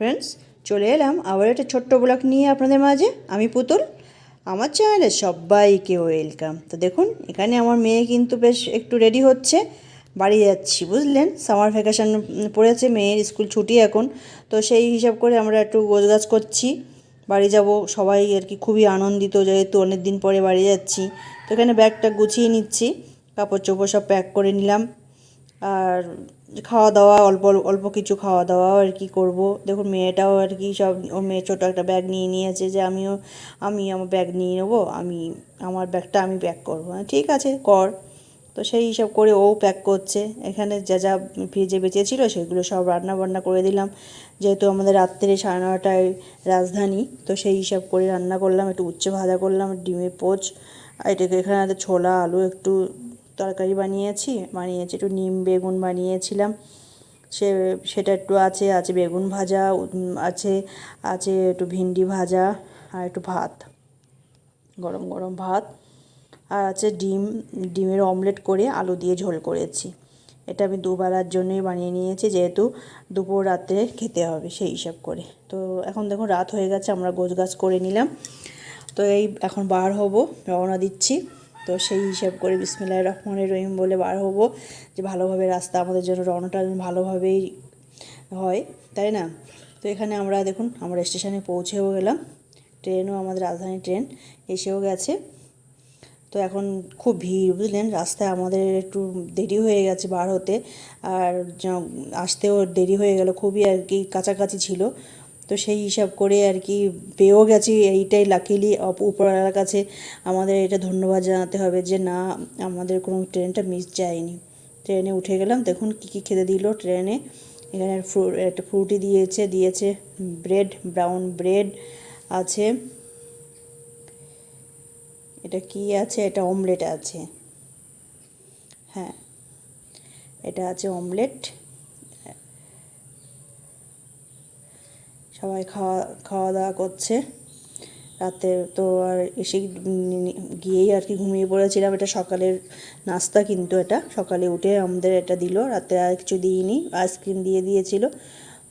Friends চলে এলাম আবার একটা ছোট্ট ব্লগ নিয়ে আপনাদের মাঝে। আমি পুতুল, আমার চ্যানেলে সবাইকে ওয়েলকাম তো দেখুন, এখানে আমার মেয়ে কিন্তু বেশ একটু রেডি হচ্ছে। বাড়ি যাচ্ছি, বুঝলেন? সামার ভ্যাকেশন পড়েছে, মেয়ের স্কুল ছুটি এখন। তো সেই হিসাব করে আমরা একটু গোছগাছ করছি। বাড়ি যাব, সবাই আর কি খুবই আনন্দিত, যেহেতু অনেক দিন পরে বাড়ি যাচ্ছি। তো এখানে ব্যাগটা গুছিয়ে নিচ্ছি কাপড় চোপড় সব প্যাক করে নিলাম। আর খাওয়া দাওয়া অল্প অল্প কিছু খাওয়া দাওয়াও আর কি করব। দেখুন মেয়েটাও আর কি সব ও মেয়ে ছোটো একটা ব্যাগ নিয়ে নিয়েছে যে আমিও আমি আমার ব্যাগ নিয়ে নেব আমি আমার ব্যাগটা আমি প্যাক করব। হ্যাঁ, ঠিক আছে কর। তো সেই হিসাব করে ও প্যাক করছে। এখানে যা যা ফ্রিজে বেঁচেছিল সেগুলো সব রান্না বান্না করে দিলাম। যেহেতু আমাদের রাত্রে সাড়ে নটায় রাজধানী তো সেই হিসাব করে রান্না করলাম একটু উচ্ছে ভাজা করলাম ডিমের পোচ আর এটাকে এখানে ছোলা আলু একটু তরকারি বানিয়েছি বানিয়েছি একটু নিম বেগুন বানিয়েছিলাম। সে, সেটা একটু আছে আছে বেগুন ভাজা আছে আছে একটু ভিন্ডি ভাজা আর একটু ভাত, গরম গরম ভাত। আর আছে ডিম, ডিমের অমলেট করে আলু দিয়ে ঝোল করেছি। এটা আমি দুবেলার জন্যই বানিয়ে নিয়েছি, যেহেতু দুপুর রাত্রে খেতে হবে সেই হিসাব করে। তো এখন দেখুন রাত হয়ে গেছে, আমরা গোছ গাছ করে নিলাম। তো এই এখন বার হব, রওনা দিচ্ছি। তো সেই হিসাব করে বিসমিল্লাহ রহমানের রহিম বলে বার হব যে ভালোভাবে রাস্তা আমাদের জন্য রওনাটা ভালোভাবেই হয়, তাই না? তো এখানে আমরা দেখুন, আমরা স্টেশনে পৌঁছেও গেলাম। ট্রেনও আমাদের রাজধানী ট্রেন এসেও গেছে। তো এখন খুব ভিড়, বুঝলেন? রাস্তায় আমাদের একটু দেরি হয়ে গেছে বার হতে। আর আসতেও দেরি হয়ে গেল, খুবই আর কি কাছাকাছি ছিল। তো সেই হিসাব করে আর কি পেয়েও গেছি। এইটাই লাকিলি উপরওয়ালার কাছে আমাদের এটা ধন্যবাদ জানাতে হবে যে না, আমাদের কোনো ট্রেনটা মিস যায়নি। ট্রেনে উঠে গেলাম, দেখুন কী কী খেতে দিল ট্রেনে। এখানে একটা ফ্রুটি দিয়েছে দিয়েছে ব্রেড ব্রাউন ব্রেড আছে। এটা কি আছে? এটা অমলেট আছে। হ্যাঁ এটা আছে অমলেট সবাই খাওয়া খাওয়া দাওয়া করছে। রাতে তো আর এসে গিয়েই আর কি ঘুমিয়ে পড়েছিলাম। এটা সকালের নাস্তা কিন্তু এটা। সকালে উঠে আমাদের এটা দিল। রাতে আর কিছু দিইনি। আইসক্রিম দিয়ে দিয়েছিল।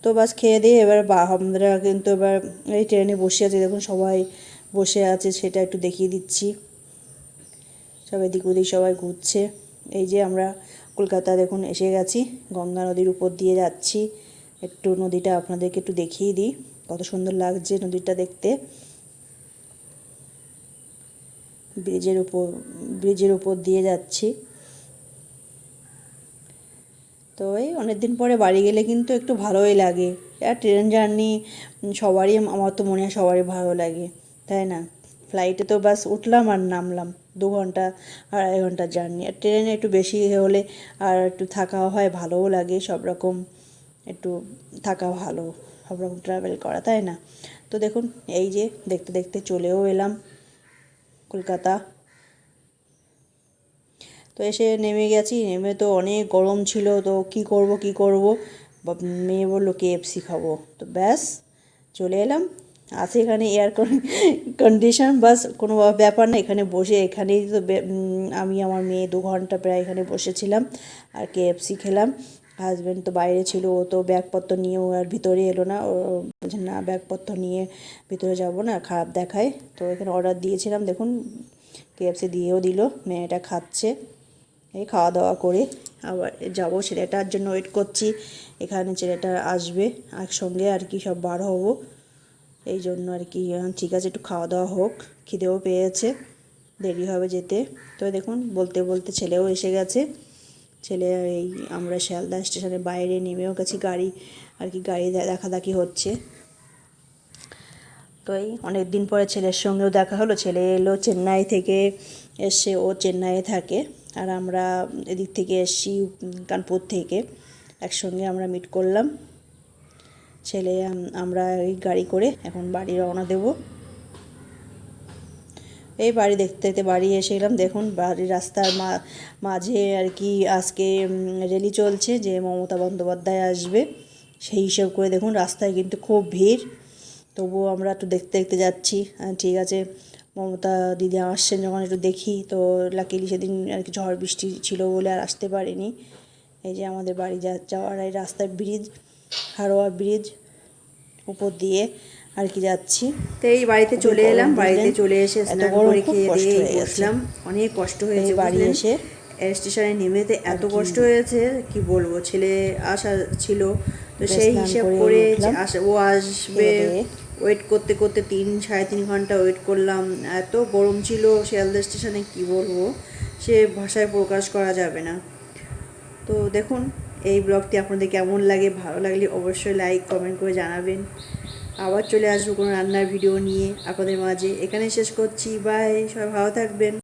তো বাস খেয়ে দিয়ে এবার বা, আমরা কিন্তু এবার এই ট্রেনে বসে আছি। দেখুন সবাই বসে আছে, সেটা একটু দেখিয়ে দিচ্ছি। সব এদিক ওদিক সবাই ঘুরছে। এই যে আমরা কলকাতা দেখুন এসে গেছি। গঙ্গা নদীর উপর দিয়ে যাচ্ছি। একটু নদীটা আপনাদেরকে একটু দেখিয়ে দিই। কত সুন্দর লাগছে নদীটা দেখতে। ব্রিজের উপর ব্রিজের উপর দিয়ে যাচ্ছি। তো এই অনেক দিন পরে বাড়ি গেলে কিন্তু একটু ভালোই লাগে। আর ট্রেন জার্নি সবারই, আমার তো মনে হয় সবারই ভালো লাগে, তাই না? ফ্লাইটে তো বাস উঠলাম আর নামলাম, দু ঘণ্টা, আড়াই ঘণ্টার জার্নি। আর ট্রেনে একটু বেশি হলে আর একটু থাকা হয়, ভালোও লাগে সব রকম। একটু থাকা ভালো, সব রকম ট্রাভেল করা, তাই না? তো দেখুন, এই যে দেখতে দেখতে চলেও এলাম কলকাতা। তো এসে নেমে গেছি, নেমে তো অনেক গরম ছিল, তো কি করব কি করব? মেয়ে বলল কেএফসি খাব। তো ব্যাস, চলে এলাম। আছে এখানে এয়ার কন্ডিশন বাস কোনো ব্যাপার না, এখানে বসে এখানেই তো আমি, আমার মেয়ে দু ঘণ্টা প্রায় এখানে বসেছিলাম, আর কেএফসি খেলাম। হাজব্যান্ড তো বাইরে ছিল, ও তো ব্যাগপত্র নিয়ে ও আর ভিতরে এলো না। ও বলছে, না, ব্যাগপত্র নিয়ে ভিতরে যাব না খারাপ দেখায়। তো এখানে অর্ডার দিয়েছিলাম, দেখুন কেএফসি দিয়েও দিল, মেয়েটা খাচ্ছে। এই খাওয়া দাওয়া করে আবার যাব, ছেলেটার জন্য ওয়েট করছি, এখানে ছেলেটা আসবে, একসঙ্গে আর কি সব বার হব। এই জন্য আর কি ঠিক আছে, একটু খাওয়া দাওয়া হোক, খিদেও পেয়েছে, দেরি হবে যেতে। তো দেখুন, বলতে বলতে ছেলেও এসে গেছে। ছেলে এই আমরা শিয়ালদা স্টেশনের বাইরে নেমেও গেছি গাড়ি আর কি গাড়ি দে- দেখাদেখি হচ্ছে। তো এই অনেক দিন পরে ছেলের সঙ্গেও দেখা হলো। ছেলে এলো চেন্নাই থেকে এসে ও চেন্নাইয়ে থাকে আর আমরা এদিক থেকে এসছি কানপুর থেকে। একসঙ্গে আমরা মিট করলাম। ছেলে আমরা এই গাড়ি করে এখন বাড়ি রওনা দেবো। এই বাড়ি দেখতে দেখতে বাড়ি এসে গেলাম। দেখুন, বাড়ির রাস্তার মাঝে আর কি আজকে রেলি চলছে যে মমতা বন্দ্যোপাধ্যায় আসবে। সেই হিসেব করে দেখুন, রাস্তায় কিন্তু খুব ভিড়। তবুও আমরা একটু দেখতে দেখতে যাচ্ছি। ঠিক আছে, মমতা দিদি আসছেন যখন একটু দেখি। তো লাকিলি সেদিন আর কি ঝড় বৃষ্টি ছিল বলে আর আসতে পারিনি। এই যে আমাদের বাড়ি যাওয়ার এই রাস্তার ব্রিজ হারোয়া ব্রিজ উপর দিয়ে। আর কি যাচ্ছি। তো এই বাড়িতে চলে এলাম বাড়িতে চলে এসে স্নান করে খেয়ে দিয়ে বসলাম। অনেক কষ্ট হয়েছে বাড়ি এসে স্টেশনে নেমেতে এত কষ্ট হয়েছে কি বলব? ছেলে আসা ছিল তো সেই হিসাব করে ও আসবে। ওয়েট করতে করতে তিন সাড়ে তিন ঘণ্টা ওয়েট করলাম। এত গরম ছিল শিয়ালদা স্টেশনে কি বলব? সে ভাষায় প্রকাশ করা যাবে না। তো দেখুন এই ব্লগটি আপনাদের কেমন লাগে? ভালো লাগলে অবশ্যই লাইক কমেন্ট করে জানাবেন। আবার চলে আসব কোনো রান্নার ভিডিও নিয়ে আপনাদের মাঝে। এখানে শেষ করছি। বাই সবাই ভালো থাকবেন।